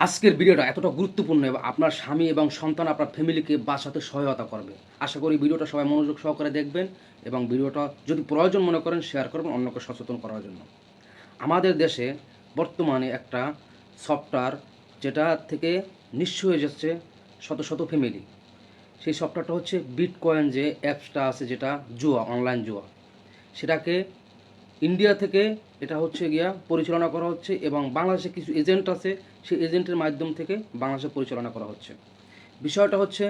আজকের ভিডিওটা এতটা গুরুত্বপূর্ণ এবং আপনার স্বামী এবং সন্তান আপনার ফ্যামিলিকে বাঁচাতে সহায়তা করবে। আশা করি ভিডিওটা সবাই মনোযোগ সহকারে দেখবেন এবং ভিডিওটা যদি প্রয়োজন মনে করেন শেয়ার করবেন অন্যকে সচেতন করার জন্য। আমাদের দেশে বর্তমানে একটা সফটওয়্যার যেটা থেকে নিঃস্ব হয়ে যাচ্ছে শত শত ফ্যামিলি সেই সফটওয়্যারটা হচ্ছে বিটকয়েন যে অ্যাপসটা আছে যেটা জুয়া অনলাইন জুয়া। সেটাকে ইন্ডিয়া থেকে এটা হচ্ছে গিয়া পরিচালনা করা হচ্ছে এবং বাংলাদেশে কিছু এজেন্ট আছে, সেই এজেন্টের মাধ্যম থেকে বাংলাদেশে পরিচালনা করা হচ্ছে। বিষয়টা হচ্ছে,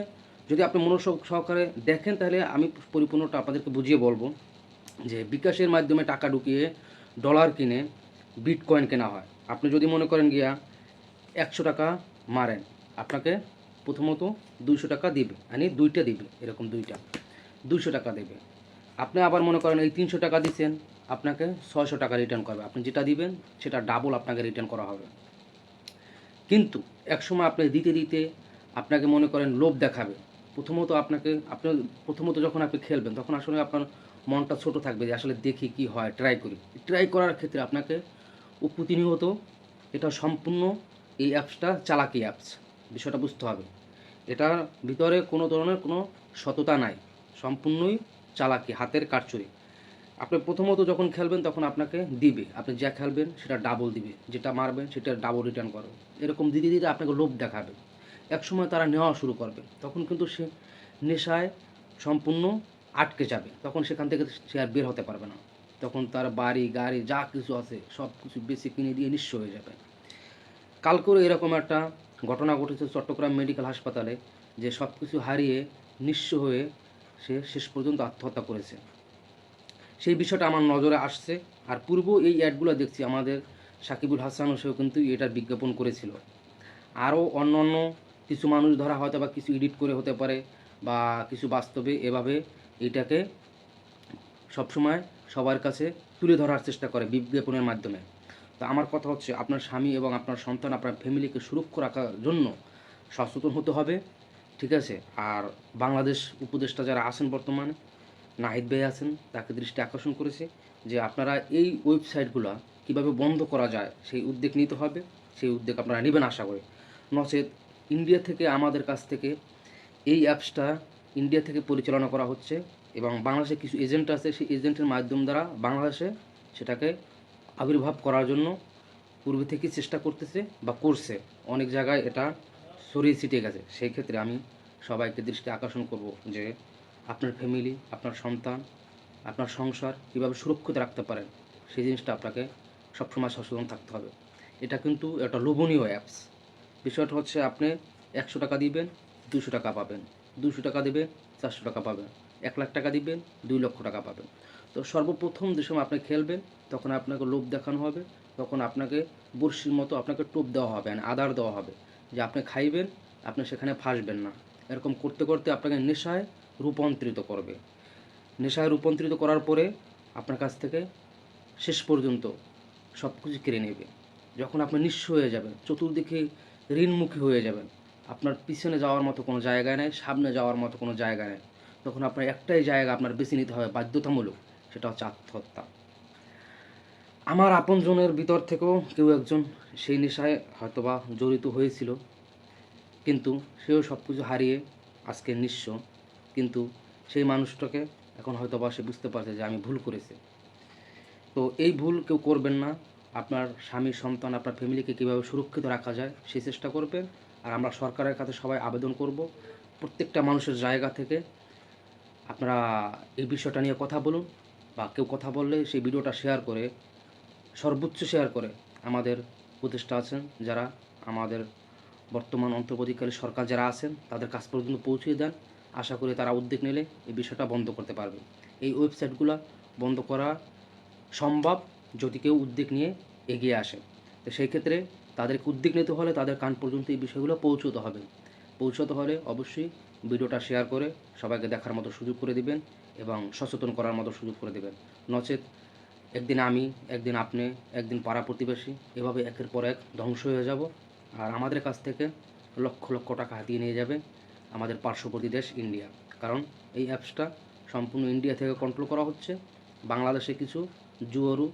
যদি আপনি মনোযোগ সহকারে দেখেন, তাহলে আমি পরিপূর্ণটা আপনাদেরকে বুঝিয়ে বলব যে বিকাশের মাধ্যমে টাকা ঢুকিয়ে ডলার কিনে বিটকয়েন কেনা হয়। আপনি যদি মনে করেন গিয়া একশো টাকা মারেন, আপনাকে প্রথমত দুইশো টাকা দিবে মানে দুইটা দিবে, এরকম দুইটা, দুইশো টাকা দেবে। আপনি আবার মনে করেন এই তিনশো টাকা দিচ্ছেন আপনাকে ছয়শো টাকা রিটার্ন করবে। আপনি যেটা দিবেন, সেটা ডাবল আপনাকে রিটার্ন করা হবে। কিন্তু একসময় আপনি দিতে দিতে আপনাকে মনে করেন লোভ দেখাবে। প্রথমত আপনাকে, আপনি প্রথমত যখন আপনি খেলবেন, তখন আসলে আপনার মনটা ছোট থাকবে যে আসলে দেখি কি হয় ট্রাই করি। ট্রাই করার ক্ষেত্রে আপনাকে ও প্রতিনিয়ত এটা সম্পূর্ণ এই অ্যাপসটা চালাকি অ্যাপস বিষয়টা বুঝতে হবে। এটার ভিতরে কোনো ধরনের কোনো সততা নাই। সম্পূর্ণই চালাকি, হাতের কারচুরি আপনি প্রথমত যখন খেলবেন তখন আপনাকে দিবে। আপনি যা খেলবেন সেটা ডাবল দিবে। যেটা মারবেন সেটা ডাবল রিটার্ন করো। এরকম দিতে দিতে আপনাকে লোভ দেখাবে। একসময় তারা নেওয়া শুরু করবে। তখন কিন্তু সে নেশায় সম্পূর্ণ আটকে যাবে। তখন সেখান থেকে সে আর বের হতে পারবে না। তখন তার বাড়ি, গাড়ি, যা কিছু আছে, সব কিছু বেশি কিনে দিয়ে নিঃস্ব হয়ে যাবে। কালকেও এরকম একটা ঘটনা ঘটেছে চট্টগ্রাম মেডিকেল হাসপাতালে, যে সব কিছু হারিয়ে নিঃস্ব হয়ে সে শেষ পর্যন্ত আত্মহত্যা করেছে। সেই বিষয়টা আমার নজরে আসছে। আর পূর্ব এই অ্যাডগুলো দেখছি আমাদের সাকিবুল হাসানও সেও কিন্তু এটার বিজ্ঞাপন করেছিল। আরও অন্য অন্য কিছু মানুষ ধরা হয়তো বা কিছু এডিট করে হতে পারে বা কিছু বাস্তবে এভাবে এটাকে সবসময় সবার কাছে তুলে ধরার চেষ্টা করে বিজ্ঞাপনের মাধ্যমে। তো আমার কথা হচ্ছে, আপনার স্বামী এবং আপনার সন্তান, আপনার ফ্যামিলিকে সুরক্ষা রাখার জন্য সচেতন হতে হবে, ঠিক আছে? আর বাংলাদেশ উপদেষ্টা যারা আছেন বর্তমানে নাহিদ ভাই আছেন, তাকে দৃষ্টি আকর্ষণ করেছে যে আপনারা এই ওয়েবসাইটগুলো কীভাবে বন্ধ করা যায়, সেই উদ্যোগ নিতে হবে, সেই উদ্যোগ আপনারা নেবেন আশা করি। নচেত ইন্ডিয়া থেকে আমাদের কাছ থেকে এই অ্যাপসটা ইন্ডিয়া থেকে পরিচালনা করা হচ্ছে এবং বাংলাদেশে কিছু এজেন্ট আছে, সেই এজেন্টের মাধ্যম দ্বারা বাংলাদেশে সেটাকে আবির্ভাব করার জন্য পূর্বে থেকে চেষ্টা করতেছে বা করছে। অনেক জায়গায় এটা ছড়িয়ে ছিটিয়ে গেছে। সেই ক্ষেত্রে আমি সবাইকে দৃষ্টি আকর্ষণ করব যে আপনার ফ্যামিলি আপনার সন্তান, আপনার সংসার কীভাবে সুরক্ষিত রাখতে পারেন, সেই জিনিসটা আপনাকে সবসময় সচেতন থাকতে হবে। এটা কিন্তু একটা লোভনীয় অ্যাপস বিষয়টা হচ্ছে আপনি একশো টাকা দিবেন দুশো টাকা পাবেন। দুশো টাকা দিবে চারশো টাকা পাবেন। এক লাখ টাকা দিবেন, দুই লক্ষ টাকা পাবেন। তো সর্বপ্রথম যে সময় আপনি খেলবেন, তখন আপনাকে লোভ দেখানো হবে, তখন আপনাকে বড়শির মতো আপনাকে টোপ দেওয়া হবে মানে আদার দেওয়া হবে। যে আপনি খাইবেন, আপনি সেখানে ফাঁসবেন না। এরকম করতে করতে আপনাকে নেশায় রূপান্তরিত করবে। নেশায় রূপান্তরিত করার পরে আপনার কাছ থেকে শেষ পর্যন্ত সব কিছু কেড়ে নেবে। যখন আপনি নিঃস্ব হয়ে যাবেন, চতুর্দিকে ঋণমুখী হয়ে যাবেন, আপনার পিছনে যাওয়ার মতো কোনো জায়গা নেই, সামনে যাওয়ার মতো কোনো জায়গা নেই। তখন আপনার একটাই জায়গা আপনার বেছে নিতে হবে, বাধ্যতামূলক, সেটা হচ্ছে আত্মহত্যা। আমার আপনজনের ভিতর থেকেও কেউ একজন সেই নেশায় হয়তোবা জড়িত হয়েছিল, কিন্তু সেও সব কিছু হারিয়ে আজকে নিঃস্ব। কিন্তু সেই মানুষটাকে এখন হয়তো বা সে বুঝতে পারছে যে আমি ভুল করেছি। তো এই ভুল কেউ করবেন না। আপনার স্বামী, সন্তান, আপনার ফ্যামিলিকে কীভাবে সুরক্ষিত রাখা যায় সেই চেষ্টা করবেন। আর আমরা সরকারের কাছে সবাই আবেদন করব। প্রত্যেকটা মানুষের জায়গা থেকে আপনারা এই বিষয়টা নিয়ে কথা বলুন বা কেউ কথা বললে সেই ভিডিওটা শেয়ার করে, সর্বোচ্চ শেয়ার করে আমাদের উপদেষ্টা আছেন যারা আমাদের বর্তমান অন্তর্বর্তীকালে সরকার যারা আছেন, তাদের কাছ পর্যন্ত পৌঁছে দেন। আশা করি তারা উদ্যোগ নিলে এই বিষয়টা বন্ধ করতে পারবে। এই ওয়েবসাইটগুলো বন্ধ করা সম্ভব যদি কেউ উদ্যোগ নিয়ে এগিয়ে আসে। তো সেই ক্ষেত্রে তাদেরকে উদ্যোগ নিতে হলে তাদের কান পর্যন্ত এই বিষয়গুলো পৌঁছতে হবে। পৌঁছতে হলে অবশ্যই ভিডিওটা শেয়ার করে সবাইকে দেখার মতো সুযোগ করে দিবেন এবং সচেতন করার মতো সুযোগ করে দেবেন। নচেত একদিন আমি, একদিন আপনি, একদিন পাড়া প্রতিবেশী এভাবে একের পর এক ধ্বংস হয়ে যাব। আর আমাদের কাছ থেকে লক্ষ লক্ষ টাকা হাতিয়ে নিয়ে যাবে। আমাদের পার্শ্ববর্তী দেশ ইন্ডিয়া। কারণ এই অ্যাপসটা সম্পূর্ণ ইন্ডিয়া থেকে কন্ট্রোল করা হচ্ছে। বাংলাদেশে কিছু জুয়ারু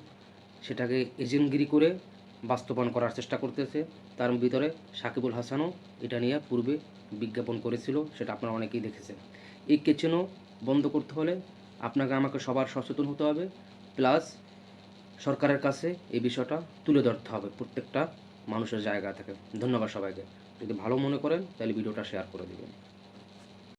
সেটাকে এজেন্টগিরি করে বাস্তবায়ন করার চেষ্টা করতেছে। তার ভিতরে সাকিবুল হাসানও এটা নিয়ে পূর্বে বিজ্ঞাপন করেছিল, সেটা আপনারা অনেকেই দেখেছেন। এই কেচেনও বন্ধ করতে হলে আপনাকে আমাকে সবার সচেতন হতে হবে, প্লাস সরকারের কাছে এই বিষয়টা তুলে ধরতে হবে প্রত্যেকটা মানুষের জায়গা থেকে। ধন্যবাদ সবাইকে। যদি ভালো মনে করেন তাহলে ভিডিওটা শেয়ার করে দেবেন।